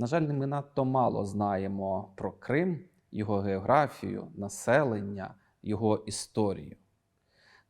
На жаль, ми надто мало знаємо про Крим, його географію, населення, його історію.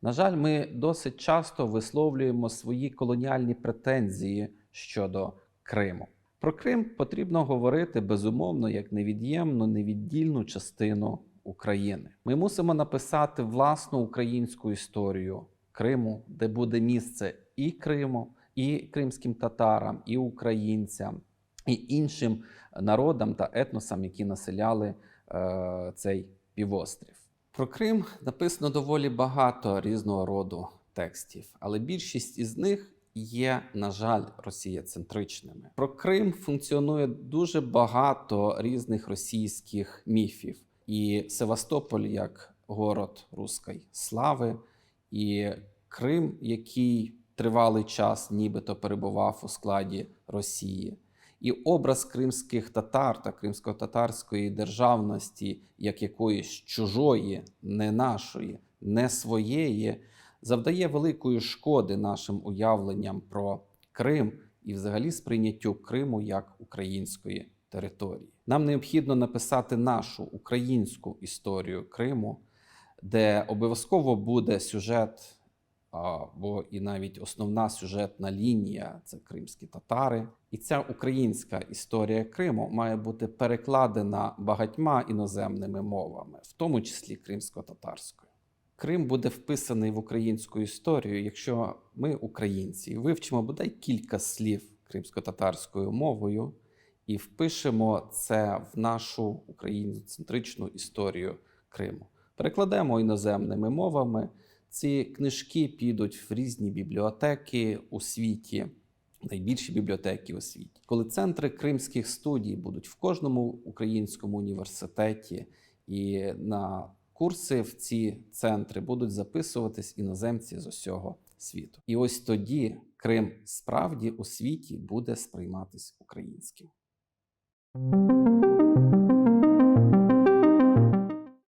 На жаль, ми досить часто висловлюємо свої колоніальні претензії щодо Криму. Про Крим потрібно говорити безумовно як невід'ємну, невіддільну частину України. Ми мусимо написати власну українську історію Криму, де буде місце і Криму, і кримським татарам, і українцям, і іншим народам та етносам, які населяли е, цей півострів. Про Крим написано доволі багато різного роду текстів, але більшість із них є, на жаль, росієцентричними. Про Крим функціонує дуже багато різних російських міфів, і Севастополь як город руської слави, і Крим, який тривалий час нібито перебував у складі Росії. І образ кримських татар та кримсько-татарської державності, як якоїсь чужої, не нашої, не своєї, завдає великої шкоди нашим уявленням про Крим і, взагалі, сприйняттю Криму як української території. Нам необхідно написати нашу українську історію Криму, де обов'язково буде сюжет або і навіть основна сюжетна лінія це кримські татари. І ця українська історія Криму має бути перекладена багатьма іноземними мовами, в тому числі кримсько-татарською. Крим буде вписаний в українську історію, якщо ми, українці, вивчимо бодай кілька слів кримсько-татарською мовою і впишемо це в нашу україноцентричну історію Криму. Перекладемо іноземними мовами. Ці книжки підуть в різні бібліотеки у світі, найбільші бібліотеки у світі. Коли центри кримських студій будуть в кожному українському університеті, і на курси в ці центри будуть записуватись іноземці з усього світу. І ось тоді Крим справді у світі буде сприйматись українським.